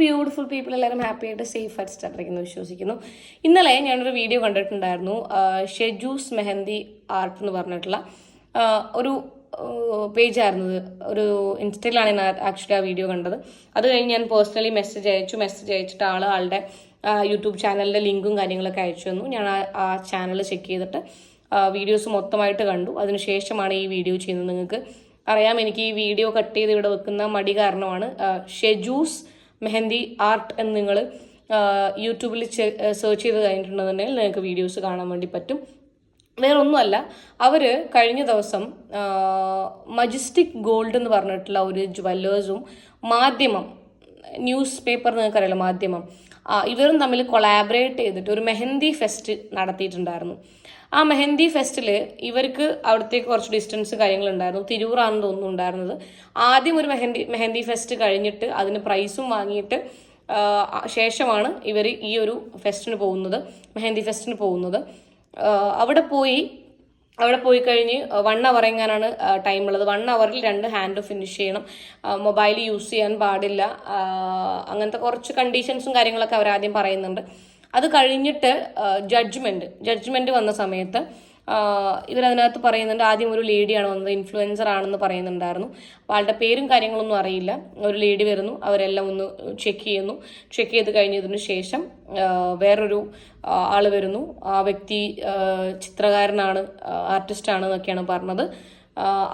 Beautiful people എല്ലാവരും happy ആയിട്ട് safe ആയിട്ട് സ്റ്റാർട്ടിരിക്കുന്നു വിശ്വസിക്കുന്നു. ഇന്നലെ ഞാനൊരു വീഡിയോ കണ്ടിട്ടുണ്ടായിരുന്നു ഷെജൂസ് മെഹന്തി ആർട്ട് എന്ന് പറഞ്ഞിട്ടുള്ള ഒരു പേജ് ആയിരുന്നു ഒരു ഇൻസ്റ്റയിലാണ് ഞാൻ ആക്ച്വലി ആ വീഡിയോ കണ്ടത്. അത് കഴിഞ്ഞ് ഞാൻ പേഴ്സണലി മെസ്സേജ് അയച്ചു. മെസ്സേജ് അയച്ചിട്ട് ആൾ ആളുടെ യൂട്യൂബ് ചാനലിന്റെ ലിങ്കും കാര്യങ്ങളൊക്കെ അയച്ചു തന്നു. ഞാൻ ആ ചാനൽ ചെക്ക് ചെയ്തിട്ട് വീഡിയോസ് മൊത്തമായിട്ട് കണ്ടു. അതിനുശേഷമാണ് ഈ വീഡിയോ ചെയ്യുന്നത്. നിങ്ങൾക്ക് അറിയാം എനിക്ക് ഈ വീഡിയോ കട്ട് ചെയ്ത് ഇവിടെ വെക്കുന്ന മടി കാരണമാണ് ഷെജൂസ് മെഹന്തി ആർട്ട് എന്ന് നിങ്ങൾ യൂട്യൂബിൽ സെർച്ച് ചെയ്ത് കഴിഞ്ഞിട്ടുണ്ടെന്നുണ്ടെങ്കിൽ നിങ്ങൾക്ക് വീഡിയോസ് കാണാൻ വേണ്ടി പറ്റും. വേറെ ഒന്നുമല്ല അവർ കഴിഞ്ഞ ദിവസം മജസ്റ്റിക് ഗോൾഡ് എന്ന് പറഞ്ഞിട്ടുള്ള ഒരു ജ്വല്ലേഴ്സും മാധ്യമം ന്യൂസ് പേപ്പർ നിങ്ങൾക്കറിയാലോ മാധ്യമം. ഇവരും തമ്മിൽ കൊളാബറേറ്റ് ചെയ്തിട്ട് ഒരു മെഹന്തി ഫെസ്റ്റ് നടത്തിയിട്ടുണ്ടായിരുന്നു. ആ മെഹന്തി ഫെസ്റ്റിൽ ഇവർക്ക് അവിടത്തേക്ക് കുറച്ച് ഡിസ്റ്റൻസ് കാര്യങ്ങളുണ്ടായിരുന്നു. തിരൂറാണെന്ന് തോന്നുന്നു ഉണ്ടായിരുന്നത്. ആദ്യം ഒരു മെഹന്തി മെഹന്തി ഫെസ്റ്റ് കഴിഞ്ഞിട്ട് അതിന് പ്രൈസും വാങ്ങിയിട്ട് ശേഷമാണ് ഇവർ ഈ ഒരു ഫെസ്റ്റിന് പോകുന്നത് മെഹന്തി ഫെസ്റ്റിന് പോകുന്നത്. അവിടെ പോയി അവിടെ പോയി കഴിഞ്ഞ് വൺ അവർ എങ്ങാനാണ് ടൈം ഉള്ളത്. വൺ അവറിൽ രണ്ട് ഹാൻഡ് ഫിനിഷ് ചെയ്യണം. മൊബൈൽ യൂസ് ചെയ്യാൻ പാടില്ല. അങ്ങനത്തെ കുറച്ച് കണ്ടീഷൻസും കാര്യങ്ങളൊക്കെ അവർ ആദ്യം പറയുന്നുണ്ട്. അത് കഴിഞ്ഞിട്ട് ജഡ്ജ്മെന്റ് ജഡ്ജ്മെന്റ് വന്ന സമയത്ത് ഇവരതിനകത്ത് പറയുന്നുണ്ട് ആദ്യം ഒരു ലേഡിയാണ് വന്നത് ഇൻഫ്ലുവൻസർ ആണെന്ന് പറയുന്നുണ്ടായിരുന്നു. അപ്പോൾ ആളുടെ പേരും കാര്യങ്ങളൊന്നും അറിയില്ല. ഒരു ലേഡി വരുന്നു അവരെല്ലാം ഒന്ന് ചെക്ക് ചെയ്യുന്നു. ചെക്ക് ചെയ്ത് കഴിഞ്ഞതിന് ശേഷം വേറൊരു ആൾ വരുന്നു. ആ വ്യക്തി ചിത്രകാരനാണ് ആർട്ടിസ്റ്റ് ആണ് എന്നൊക്കെയാണ് പറഞ്ഞത്.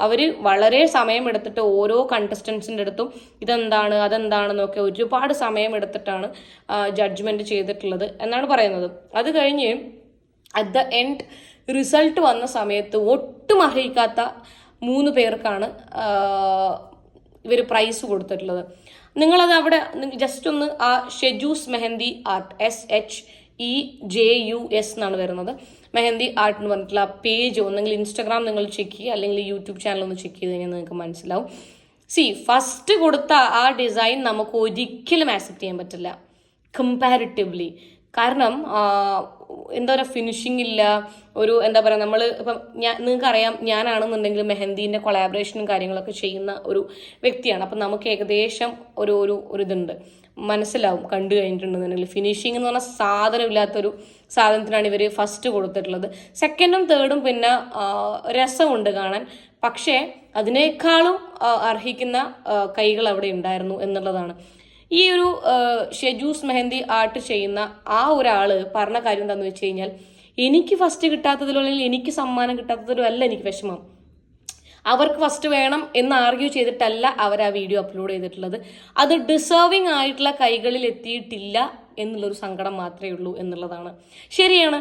അവർ വളരെ സമയമെടുത്തിട്ട് ഓരോ കണ്ടസ്റ്റൻസിന്റെ അടുത്തും ഇതെന്താണ് അതെന്താണെന്നൊക്കെ ഒരുപാട് സമയമെടുത്തിട്ടാണ് ജഡ്ജ്മെന്റ് ചെയ്തിട്ടുള്ളത് എന്നാണ് പറയുന്നത്. അത് കഴിഞ്ഞ് അറ്റ് ദ എൻഡ് റിസൾട്ട് വന്ന സമയത്ത് ഒട്ടും അർഹിക്കാത്ത മൂന്ന് പേർക്കാണ് ഇവർ പ്രൈസ് കൊടുത്തിട്ടുള്ളത്. നിങ്ങളത് അവിടെ ജസ്റ്റ് ഒന്ന് ആ Shejus mehndi art S H E J U S എന്നാണ് വരുന്നത്. മെഹന്തി ആർട്ട് എന്ന് പറഞ്ഞിട്ടുള്ള ആ പേജ് ഒന്നെങ്കിൽ ഇൻസ്റ്റാഗ്രാം നിങ്ങൾ ചെക്ക് ചെയ്യുക അല്ലെങ്കിൽ യൂട്യൂബ് ചാനൽ ഒന്ന് ചെക്ക് ചെയ്ത് കഴിഞ്ഞാൽ നിങ്ങൾക്ക് മനസ്സിലാവും. സി ഫസ്റ്റ് കൊടുത്ത ആ ഡിസൈൻ നമുക്ക് ഒരിക്കലും ആക്സെപ്റ്റ് ചെയ്യാൻ പറ്റില്ല. കമ്പാരിറ്റീവ്ലി കാരണം എന്താ പറയുക ഫിനിഷിംഗ് ഇല്ല. ഒരു എന്താ പറയുക നമ്മൾ ഇപ്പം ഞാൻ നിങ്ങൾക്ക് അറിയാം ഞാനാണെന്നുണ്ടെങ്കിൽ മെഹന്ദീന്റെ കൊളാബറേഷനും കാര്യങ്ങളൊക്കെ ചെയ്യുന്ന ഒരു വ്യക്തിയാണ്. അപ്പം നമുക്ക് ഏകദേശം ഒരു ഒരു ഒരു ഇതുണ്ട്. മനസ്സിലാവും കണ്ടു കഴിഞ്ഞിട്ടുണ്ടെന്നുണ്ടെങ്കിൽ. ഫിനിഷിംഗ് എന്ന് പറഞ്ഞാൽ സാധനമില്ലാത്തൊരു സാധനത്തിനാണ് ഇവർ ഫസ്റ്റ് കൊടുത്തിട്ടുള്ളത്. സെക്കൻഡും തേർഡും പിന്നെ രസമുണ്ട് കാണാൻ. പക്ഷേ അതിനേക്കാളും അർഹിക്കുന്ന കൈകൾ അവിടെ ഉണ്ടായിരുന്നു എന്നുള്ളതാണ്. ഈ ഒരു ഷെജൂസ് മെഹന്തി ആർട്ട് ചെയ്യുന്ന ആ ഒരാൾ പറഞ്ഞ കാര്യം എന്താണെന്ന് വെച്ച് കഴിഞ്ഞാൽ എനിക്ക് ഫസ്റ്റ് കിട്ടാത്തതിലോ അല്ലെങ്കിൽ എനിക്ക് സമ്മാനം കിട്ടാത്തതിലോ അല്ല എനിക്ക് വിഷമം. അവർക്ക് ഫസ്റ്റ് വേണം എന്ന് ആർഗ്യൂ ചെയ്തിട്ടല്ല അവർ ആ വീഡിയോ അപ്ലോഡ് ചെയ്തിട്ടുള്ളത്. അത് ഡിസേർവിംഗ് ആയിട്ടുള്ള കൈകളിൽ എത്തിയിട്ടില്ല എന്നുള്ളൊരു സങ്കടം മാത്രമേ ഉള്ളൂ എന്നുള്ളതാണ്. ശരിയാണ്.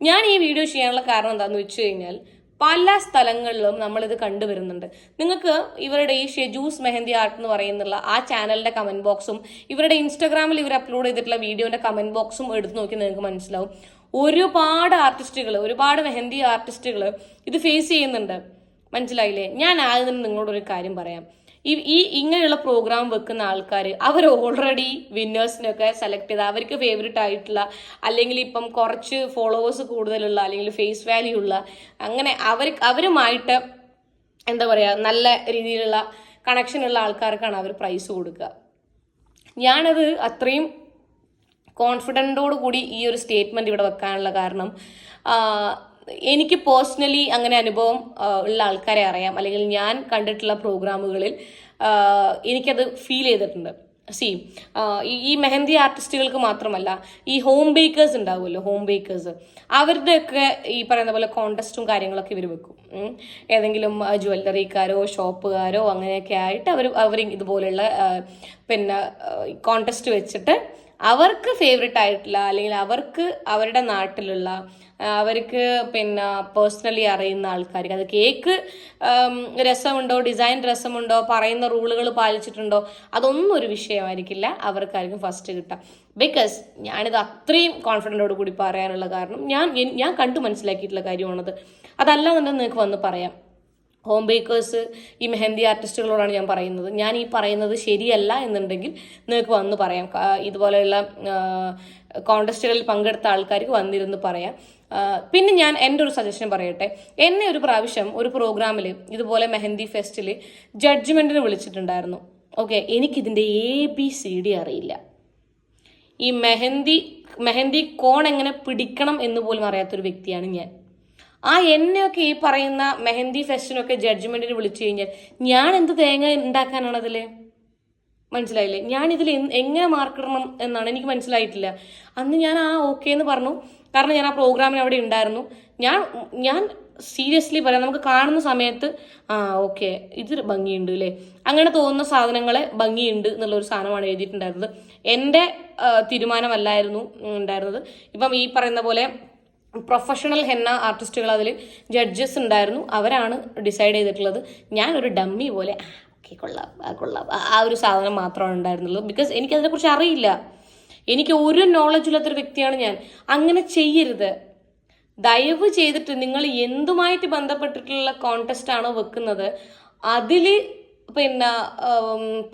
ഞാൻ ഈ വീഡിയോ ചെയ്യാനുള്ള കാരണം എന്താണെന്ന് വെച്ച് കഴിഞ്ഞാൽ പല സ്ഥലങ്ങളിലും നമ്മളിത് കണ്ടുവരുന്നുണ്ട്. നിങ്ങൾക്ക് ഇവരുടെ ഈ ഷെജൂസ് മെഹന്തി ആർട്ട് എന്ന് പറയുന്നുള്ള ആ ചാനലിന്റെ കമന്റ് ബോക്സും ഇവരുടെ ഇൻസ്റ്റാഗ്രാമിൽ ഇവർ അപ്ലോഡ് ചെയ്തിട്ടുള്ള വീഡിയോന്റെ കമന്റ് ബോക്സും എടുത്തു നോക്കി നിങ്ങൾക്ക് മനസ്സിലാവും. ഒരുപാട് ആർട്ടിസ്റ്റുകൾ ഒരുപാട് മെഹന്തി ആർട്ടിസ്റ്റുകൾ ഇത് ഫേസ് ചെയ്യുന്നുണ്ട്. മനസ്സിലായില്ലേ? ഞാൻ ആദ്യം നിങ്ങളോട് നിങ്ങളോടൊരു കാര്യം പറയാം. ഈ ഇങ്ങനെയുള്ള പ്രോഗ്രാം വെക്കുന്ന ആൾക്കാർ അവർ ഓൾറെഡി വിന്നേഴ്സിനൊക്കെ സെലക്ട് ചെയ്ത അവർക്ക് ഫേവറേറ്റ് ആയിട്ടുള്ള അല്ലെങ്കിൽ ഇപ്പം കുറച്ച് ഫോളോവേഴ്സ് കൂടുതലുള്ള അല്ലെങ്കിൽ ഫേസ് വാല്യൂ ഉള്ള അങ്ങനെ അവർ അവരുമായിട്ട് എന്താ പറയുക നല്ല രീതിയിലുള്ള കണക്ഷൻ ഉള്ള ആൾക്കാർക്കാണ് അവർ പ്രൈസ് കൊടുക്കുക. ഞാനത് അത്രയും കോൺഫിഡന്റോടു കൂടി ഈ ഒരു സ്റ്റേറ്റ്മെന്റ് ഇവിടെ വെക്കാനുള്ള കാരണം എനിക്ക് പേഴ്സണലി അങ്ങനെ അനുഭവം ഉള്ള ആൾക്കാരെ അറിയാം. അല്ലെങ്കിൽ ഞാൻ കണ്ടിട്ടുള്ള പ്രോഗ്രാമുകളിൽ എനിക്കത് ഫീൽ ചെയ്തിട്ടുണ്ട്. സി ഈ മെഹന്തി ആർട്ടിസ്റ്റുകൾക്ക് മാത്രമല്ല ഈ ഹോം ബേക്കേഴ്സ് ഉണ്ടാവുമല്ലോ ഹോം ബേക്കേഴ്സ് അവരുടെയൊക്കെ ഈ പറയുന്ന പോലെ കോണ്ടസ്റ്റും കാര്യങ്ങളൊക്കെ ഇവർ വെക്കും. ഏതെങ്കിലും ജ്വല്ലറിക്കാരോ ഷോപ്പുകാരോ അങ്ങനെയൊക്കെ ആയിട്ട് അവർ അവർ ഇതുപോലെയുള്ള പിന്നെ കോണ്ടസ്റ്റ് വെച്ചിട്ട് അവർക്ക് ഫേവറേറ്റ് ആയിട്ടുള്ള അല്ലെങ്കിൽ അവർക്ക് അവരുടെ നാട്ടിലുള്ള അവർക്ക് പിന്നെ പേഴ്സണലി അറിയുന്ന ആൾക്കാർക്ക് അത് കേക്ക് രസമുണ്ടോ ഡിസൈൻ രസമുണ്ടോ പറയുന്ന റൂളുകൾ പാലിച്ചിട്ടുണ്ടോ അതൊന്നും ഒരു വിഷയമായിരിക്കില്ല. അവർക്കായിരിക്കും ഫസ്റ്റ് കിട്ടുക. ബിക്കോസ് ഞാനിത് അത്രയും കോൺഫിഡന്റോട് കൂടി പറയാനുള്ള കാരണം ഞാൻ ഞാൻ കണ്ടു മനസ്സിലാക്കിയിട്ടുള്ള കാര്യമാണത്. അതല്ലാന്നുണ്ടെങ്കിൽ നിങ്ങൾക്ക് വന്ന് പറയാം. ഹോം ബേക്കേഴ്സ് ഈ മെഹന്തി ആർട്ടിസ്റ്റുകളോടാണ് ഞാൻ പറയുന്നത്. ഞാൻ ഈ പറയുന്നത് ശരിയല്ല എന്നുണ്ടെങ്കിൽ നിങ്ങൾക്ക് വന്ന് പറയാം. ഇതുപോലെയുള്ള കോണ്ടസ്റ്റുകളിൽ പങ്കെടുത്ത ആൾക്കാർക്ക് വന്നിരുന്ന് പറയാം. പിന്നെ ഞാൻ എന്റെ ഒരു സജഷൻ പറയട്ടെ. എന്നെ ഒരു പ്രാവശ്യം ഒരു പ്രോഗ്രാമിൽ ഇതുപോലെ മെഹന്തി ഫെസ്റ്റിൽ ജഡ്ജ്മെന്റിന് വിളിച്ചിട്ടുണ്ടായിരുന്നു. ഓക്കെ എനിക്കിതിന്റെ എ ബി സി ഡി അറിയില്ല. ഈ മെഹന്തി മെഹന്തി കോൺ എങ്ങനെ പിടിക്കണം എന്ന് പോലും അറിയാത്തൊരു വ്യക്തിയാണ് ഞാൻ. ആ എന്നെയൊക്കെ ഈ പറയുന്ന മെഹന്തി ഫെസ്റ്റിനൊക്കെ ജഡ്ജ്മെന്റിന് വിളിച്ചു കഴിഞ്ഞാൽ ഞാൻ എന്ത് തേങ്ങ ഉണ്ടാക്കാനാണ് അതിൽ? മനസ്സിലായില്ലേ? ഞാൻ ഇതിൽ എങ്ങനെ മാർക്കിടണം എന്നാണ് എനിക്ക് മനസ്സിലായിട്ടില്ല. അന്ന് ഞാൻ ആ ഓക്കെ എന്ന് പറഞ്ഞു. കാരണം ഞാൻ ആ പ്രോഗ്രാമിന് അവിടെ ഉണ്ടായിരുന്നു. ഞാൻ ഞാൻ സീരിയസ്ലി പറയാം. നമുക്ക് കാണുന്ന സമയത്ത് ആ ഓക്കെ ഇത് ഭംഗിയുണ്ട് അല്ലേ അങ്ങനെ തോന്നുന്ന സാധനങ്ങളെ ഭംഗിയുണ്ട് എന്നുള്ളൊരു സാധനമാണ് എഴുതിയിട്ടുണ്ടായിരുന്നത്. എന്റെ തീരുമാനമല്ലായിരുന്നു ഉണ്ടായിരുന്നത്. ഇപ്പം ഈ പറയുന്ന പോലെ പ്രൊഫഷണൽ ഹെന്ന ആർട്ടിസ്റ്റുകൾ അതിൽ ജഡ്ജസ് ഉണ്ടായിരുന്നു. അവരാണ് ഡിസൈഡ് ചെയ്തിട്ടുള്ളത്. ഞാൻ ഒരു ഡമ്മി പോലെ ഓക്കെ കൊള്ളാം കൊള്ളാം. ആ- ഒരു സാധനം മാത്രമാണ് ഉണ്ടായിരുന്നുള്ളൂ ബിക്കോസ് എനിക്കതിനെക്കുറിച്ച് അറിയില്ല. എനിക്ക് ഒരു നോളജ് ഇല്ലാത്തൊരു വ്യക്തിയാണ് ഞാൻ. അങ്ങനെ ചെയ്യരുത്. ദയവ് ചെയ്തിട്ട് നിങ്ങൾ എന്തുമായിട്ട് ബന്ധപ്പെട്ടിട്ടുള്ള കോൺടെസ്റ്റ് ആണോ വെക്കുന്നത് അതിൽ പിന്നെ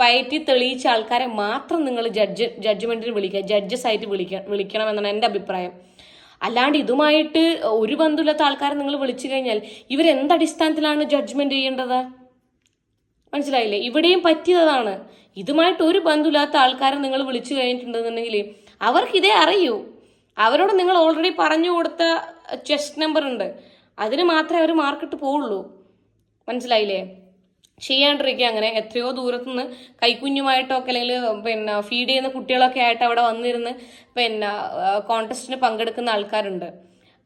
പയറ്റി തെളിയിച്ച ആൾക്കാരെ മാത്രം നിങ്ങൾ ജഡ്ജ് ജഡ്ജ്മെന്റിന് വിളിക്കുക ജഡ്ജസ് ആയിട്ട് വിളിക്ക വിളിക്കണം എന്നാണ് എന്റെ അഭിപ്രായം. അല്ലാണ്ട് ഇതുമായിട്ട് ഒരു ബന്ധമില്ലാത്ത ആൾക്കാരെ നിങ്ങൾ വിളിച്ചു കഴിഞ്ഞാൽ ഇവരെന്തടിസ്ഥാനത്തിലാണ് ജഡ്ജ്മെന്റ് ചെയ്യേണ്ടത്? മനസ്സിലായില്ലേ? ഇവിടെയും പറ്റിയതാണ്. ഇതുമായിട്ട് ഒരു ബന്ധമില്ലാത്ത ആൾക്കാരെ നിങ്ങൾ വിളിച്ചു കഴിഞ്ഞിട്ടുണ്ടെന്നുണ്ടെങ്കിൽ അവർക്ക് ഇതേ അറിയൂ. അവരോട് നിങ്ങൾ ഓൾറെഡി പറഞ്ഞു കൊടുത്ത ചെസ്റ്റ് നമ്പർ ഉണ്ട്. അതിന് മാത്രമേ അവർ മാർക്കിട്ട് പോവുള്ളൂ. മനസ്സിലായില്ലേ? ചെയ്യാണ്ടിരിക്കുക. അങ്ങനെ എത്രയോ ദൂരത്തുനിന്ന് കൈക്കുഞ്ഞുമായിട്ടൊക്കെ അല്ലെങ്കിൽ പിന്നെ ഫീഡ് ചെയ്യുന്ന കുട്ടികളൊക്കെ ആയിട്ട് അവിടെ വന്നിരുന്ന് പിന്നെ കോൺടെസ്റ്റിന് പങ്കെടുക്കുന്ന ആൾക്കാരുണ്ട്.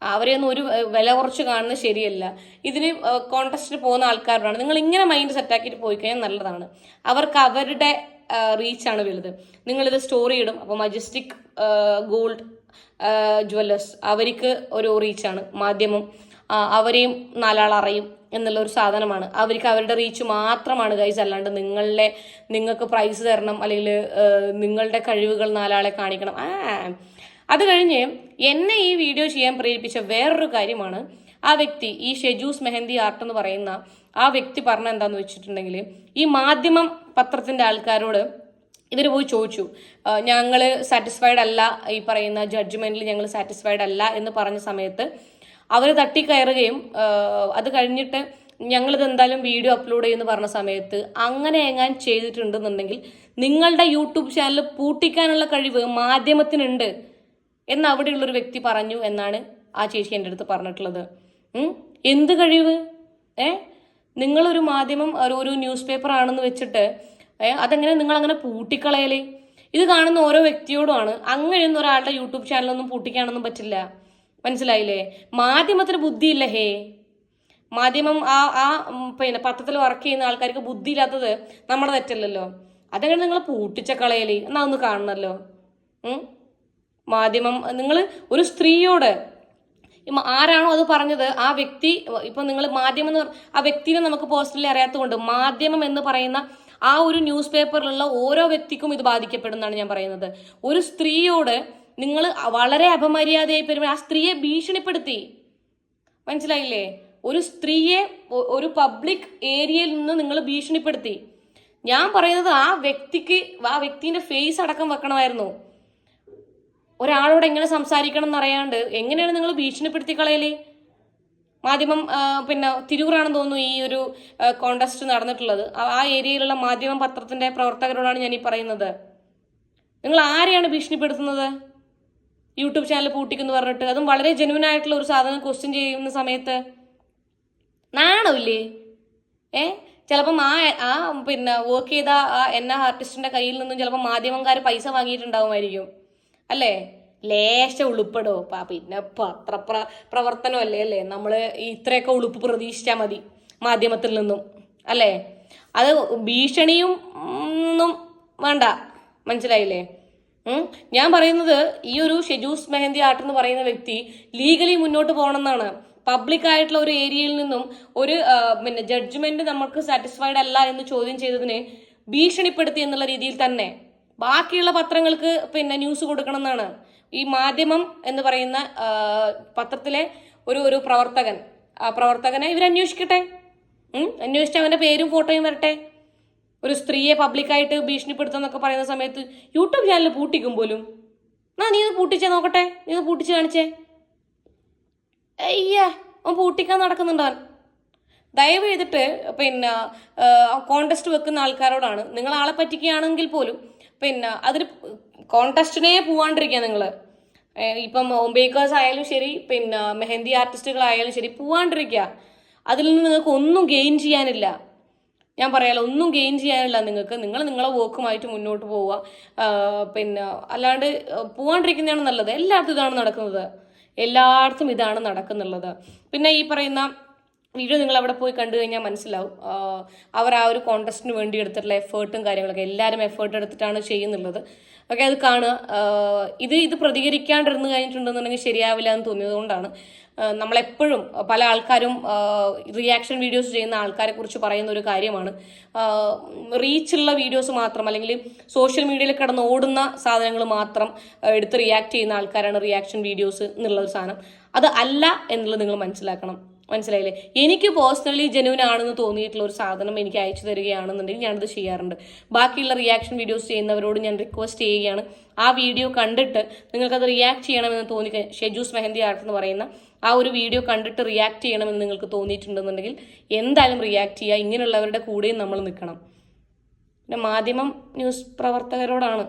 അവരെയൊന്നും ഒരു വില കുറച്ച് കാണുന്നത് ശരിയല്ല. ഇതിന് കോൺടെസ്റ്റിന് പോകുന്ന ആൾക്കാരോടാണ് നിങ്ങൾ ഇങ്ങനെ മൈൻഡ് സെറ്റാക്കിയിട്ട് പോയി കഴിഞ്ഞാൽ നല്ലതാണ്. അവർക്ക് അവരുടെ റീച്ചാണ് വലുത്. നിങ്ങളിത് സ്റ്റോറി ഇടും. അപ്പോൾ മജസ്റ്റിക് ഗോൾഡ് ജ്വല്ലേഴ്സ് അവർക്ക് ഒരു റീച്ചാണ് മാധ്യമം അവരെയും നാലാൾ അറിയും. എന്നുള്ള ഒരു സാധനമാണ്. അവർക്ക് അവരുടെ റീച്ച് മാത്രമാണ് ഗൈസ് അല്ലാണ്ട് നിങ്ങളുടെ നിങ്ങൾക്ക് പ്രൈസ് തരണം അല്ലെങ്കിൽ നിങ്ങളുടെ കഴിവുകൾ നാലാളെ കാണിക്കണം. ആ അത് കഴിഞ്ഞ് എന്നെ ഈ വീഡിയോ ചെയ്യാൻ പ്രേരിപ്പിച്ച വേറൊരു കാര്യമാണ്. ആ വ്യക്തി ഈ ഷെജൂസ് മെഹന്തി ആർട്ട് എന്ന് പറയുന്ന ആ വ്യക്തി പറഞ്ഞ എന്താന്ന് വെച്ചിട്ടുണ്ടെങ്കിൽ ഈ മാധ്യമം പത്രത്തിന്റെ ആൾക്കാരോട് ഇവർ പോയി ചോദിച്ചു. ഞങ്ങൾ സാറ്റിസ്ഫൈഡ് അല്ല ഈ പറയുന്ന ജഡ്ജ്മെന്റിൽ ഞങ്ങൾ സാറ്റിസ്ഫൈഡ് അല്ല എന്ന് പറഞ്ഞ സമയത്ത് അവർ തട്ടിക്കയറുകയും അത് കഴിഞ്ഞിട്ട് ഞങ്ങളിത് എന്തായാലും വീഡിയോ അപ്ലോഡ് ചെയ്യുമെന്ന് പറഞ്ഞ സമയത്ത് അങ്ങനെ എങ്ങാൻ ചെയ്തിട്ടുണ്ടെന്നുണ്ടെങ്കിൽ നിങ്ങളുടെ യൂട്യൂബ് ചാനൽ പൂട്ടിക്കാനുള്ള കഴിവ് മാധ്യമത്തിനുണ്ട് എന്ന് അവിടെയുള്ളൊരു വ്യക്തി പറഞ്ഞു എന്നാണ് ആ ചേച്ചി എന്റെ അടുത്ത് പറഞ്ഞിട്ടുള്ളത്. എന്ത് കഴിവ്? ഏ? നിങ്ങളൊരു മാധ്യമം ഒരു ന്യൂസ് പേപ്പർ ആണെന്ന് വെച്ചിട്ട് അതെങ്ങനെ നിങ്ങൾ അങ്ങനെ പൂട്ടിക്കളയലേ? ഇത് കാണുന്ന ഓരോ വ്യക്തിയോടുമാണ് അങ്ങനെയൊന്നും ഒരാളുടെ യൂട്യൂബ് ചാനലൊന്നും പൂട്ടിക്കാനൊന്നും പറ്റില്ല. മനസ്സിലായില്ലേ? മാധ്യമത്തിന് ബുദ്ധിയില്ല ഹേ. മാധ്യമം ആ ആ പിന്നെ പത്രത്തിൽ വർക്ക് ചെയ്യുന്ന ആൾക്കാർക്ക് ബുദ്ധിയില്ലാത്തത് നമ്മുടെ തെറ്റല്ലല്ലോ. അതെങ്ങനെ നിങ്ങൾ പൂട്ടിച്ച കളയൽ എന്നാ ഒന്ന് കാണണമല്ലോ മാധ്യമം നിങ്ങൾ ഒരു സ്ത്രീയോട് ആരാണോ അത് പറഞ്ഞത് ആ വ്യക്തി ഇപ്പൊ നിങ്ങൾ മാധ്യമം എന്ന് ആ വ്യക്തിനെ നമുക്ക് പേഴ്സണലി അറിയാത്തതുകൊണ്ട് മാധ്യമം എന്ന് പറയുന്ന ആ ഒരു ന്യൂസ് പേപ്പറിലുള്ള ഓരോ വ്യക്തിക്കും ഇത് ബാധിക്കപ്പെടുന്നതാണ് ഞാൻ പറയുന്നത്. ഒരു സ്ത്രീയോട് നിങ്ങൾ വളരെ അപമര്യാദയായി പെരുമാറി ആ സ്ത്രീയെ ഭീഷണിപ്പെടുത്തി. മനസ്സിലായില്ലേ? ഒരു സ്ത്രീയെ ഒരു പബ്ലിക് ഏരിയയിൽ നിന്ന് നിങ്ങൾ ഭീഷണിപ്പെടുത്തി. ഞാൻ പറയുന്നത് ആ വ്യക്തിക്ക് ആ വ്യക്തിന്റെ ഫേസ് അടക്കം വെക്കണമായിരുന്നു. ഒരാളോട് എങ്ങനെ സംസാരിക്കണം എന്നറിയാണ്ട് എങ്ങനെയാണ് നിങ്ങൾ ഭീഷണിപ്പെടുത്തി കളയൽ? മാധ്യമം പിന്നെ തിരൂറാണെന്ന് തോന്നുന്നു ഈ ഒരു കോണ്ടസ്റ്റ് നടന്നിട്ടുള്ളത്. ആ- ഏരിയയിലുള്ള മാധ്യമം പത്രത്തിന്റെ പ്രവർത്തകരോടാണ് ഞാൻ ഈ പറയുന്നത്. നിങ്ങൾ ആരെയാണ് ഭീഷണിപ്പെടുത്തുന്നത്? യൂട്യൂബ് ചാനൽ പൂട്ടിക്കുന്നു പറഞ്ഞിട്ട്. അതും വളരെ ജെന്യൂൻ ആയിട്ടുള്ള ഒരു സാധനം ക്വസ്റ്റ്യൻ ചെയ്യുന്ന സമയത്ത്. നാണമില്ലേ? ഏ? ചിലപ്പം ആ ആ പിന്നെ വർക്ക് ചെയ്ത ആ എന്ന ആർട്ടിസ്റ്റിന്റെ കയ്യിൽ നിന്നും ചിലപ്പോൾ മാധ്യമക്കാർ പൈസ വാങ്ങിയിട്ടുണ്ടാവുമായിരിക്കും. അല്ലേ? ലേശ ഉളുപ്പടോ. പാ പിന്നെ പത്ര പ്ര പ്രവർത്തനമല്ലേ അല്ലേ? നമ്മൾ ഇത്രയൊക്കെ ഉളുപ്പ് പ്രതീക്ഷിച്ചാൽ മതി മാധ്യമത്തിൽ നിന്നും. അല്ലേ? അത് ഭീഷണിയും ഒന്നും വേണ്ട. മനസ്സിലായില്ലേ. ഞാൻ പറയുന്നത് ഈ ഒരു ഷെജൂസ് മെഹന്തി ആർട്ട് എന്ന് പറയുന്ന വ്യക്തി ലീഗലി മുന്നോട്ട് പോകണമെന്നാണ്. പബ്ലിക് ആയിട്ടുള്ള ഒരു ഏരിയയിൽ നിന്നും ഒരു പിന്നെ ജഡ്ജ്മെന്റ് നമുക്ക് സാറ്റിസ്ഫൈഡ് അല്ല എന്ന് ചോദ്യം ചെയ്തതിനെ ഭീഷണിപ്പെടുത്തി എന്നുള്ള രീതിയിൽ തന്നെ ബാക്കിയുള്ള പത്രങ്ങൾക്ക് പിന്നെ ന്യൂസ് കൊടുക്കണം എന്നാണ് ഈ മാധ്യമം എന്ന് പറയുന്ന പത്രത്തിലെ ഒരു ഒരു പ്രവർത്തകൻ. ആ പ്രവർത്തകനെ ഇവരന്വേഷിക്കട്ടെ? അന്വേഷിച്ച് അവന്റെ പേരും ഫോട്ടോയും വരട്ടെ? ഒരു സ്ത്രീയെ പബ്ലിക്കായിട്ട് ഭീഷണിപ്പെടുത്തുക എന്നൊക്കെ പറയുന്ന സമയത്ത് യൂട്യൂബ് ചാനൽ പൂട്ടിക്കും പോലും. എന്നാ നീ ഇത് പൂട്ടിച്ചേ നോക്കട്ടെ? നീ ഇത് പൂട്ടിച്ച് കാണിച്ചേ? അയ്യ അവൻ പൂട്ടിക്കാൻ നടക്കുന്നുണ്ടവൻ ദയവ് ചെയ്തിട്ട് പിന്നെ കോണ്ടസ്റ്റ് വെക്കുന്ന ആൾക്കാരോടാണ്. നിങ്ങൾ ആളെ പറ്റിക്കുകയാണെങ്കിൽ പോലും പിന്നെ അതിന് കോൺടെസ്റ്റിനെ പോവാണ്ടിരിക്കുക നിങ്ങൾ ഇപ്പം ഹോം ബേക്കേഴ്സ് ആയാലും ശരി പിന്നെ മെഹന്തി ആർട്ടിസ്റ്റുകളായാലും ശരി പോവാണ്ടിരിക്കുക. അതിൽ നിന്ന് നിങ്ങൾക്ക് ഒന്നും ഗെയിൻ ചെയ്യാനില്ല. ഞാൻ പറയാലോ ഒന്നും ഗെയിൻ ചെയ്യാനില്ല നിങ്ങൾക്ക്. നിങ്ങൾ നിങ്ങളെ വർക്കുമായിട്ട് മുന്നോട്ട് പോവുക. പിന്നെ അല്ലാണ്ട് പോവാണ്ടിരിക്കുന്നതാണ് നല്ലത്. എല്ലായിടത്തും ഇതാണ് നടക്കുന്നത്. എല്ലായിടത്തും ഇതാണ് നടക്കുന്നുള്ളത്. പിന്നെ ഈ പറയുന്ന വീഡിയോ നിങ്ങൾ അവിടെ പോയി കണ്ടു കഴിഞ്ഞാൽ മനസ്സിലാവും. അവർ ആ ഒരു കോൺടെസ്റ്റിന് വേണ്ടി എടുത്തിട്ടുള്ള എഫേർട്ടും കാര്യങ്ങളൊക്കെ എല്ലാവരും എഫേർട്ട് എടുത്തിട്ടാണ് ചെയ്യുന്നുള്ളത്. ഓക്കെ അത് കാണുക. ഇത് ഇത് പ്രതികരിക്കാണ്ടിരുന്ന് കഴിഞ്ഞിട്ടുണ്ടെന്നുണ്ടെങ്കിൽ ശരിയാവില്ല എന്ന് തോന്നിയതുകൊണ്ടാണ് കൊണ്ടാണ്. നമ്മളെപ്പോഴും പല ആൾക്കാരും റിയാക്ഷൻ വീഡിയോസ് ചെയ്യുന്ന ആൾക്കാരെ കുറിച്ച് പറയുന്ന ഒരു കാര്യമാണ്. റീച്ചുള്ള വീഡിയോസ് മാത്രം അല്ലെങ്കിൽ സോഷ്യൽ മീഡിയയിൽ കിടന്ന് ഓടുന്ന സാധനങ്ങൾ മാത്രം എടുത്ത് റിയാക്ട് ചെയ്യുന്ന ആൾക്കാരാണ് റിയാക്ഷൻ വീഡിയോസ് എന്നുള്ള ഒരു സാധനം. അത് അല്ല എന്നുള്ളത് നിങ്ങൾ മനസ്സിലാക്കണം. മനസ്സിലായില്ലേ? എനിക്ക് പേഴ്സണലി ജെനുവിൻ ആണെന്ന് തോന്നിയിട്ടുള്ള ഒരു സാധനം എനിക്ക് അയച്ചു തരികയാണെന്നുണ്ടെങ്കിൽ ഞാനത് ചെയ്യാറുണ്ട്. ബാക്കിയുള്ള റിയാക്ഷൻ വീഡിയോസ് ചെയ്യുന്നവരോട് ഞാൻ റിക്വസ്റ്റ് ചെയ്യുകയാണ്. ആ വീഡിയോ കണ്ടിട്ട് നിങ്ങൾക്കത് റിയാക്ട് ചെയ്യണമെന്ന് തോന്നി ഷെജൂസ് മെഹന്തി ആർട്ട് എന്ന് പറയുന്ന ആ ഒരു വീഡിയോ കണ്ടിട്ട് റിയാക്ട് ചെയ്യണമെന്ന് നിങ്ങൾക്ക് തോന്നിയിട്ടുണ്ടെന്നുണ്ടെങ്കിൽ എന്തായാലും റിയാക്ട് ചെയ്യുക. ഇങ്ങനെയുള്ളവരുടെ കൂടെയും നമ്മൾ നിൽക്കണം. പിന്നെ മാധ്യമം ന്യൂസ് പ്രവർത്തകരോടാണ്.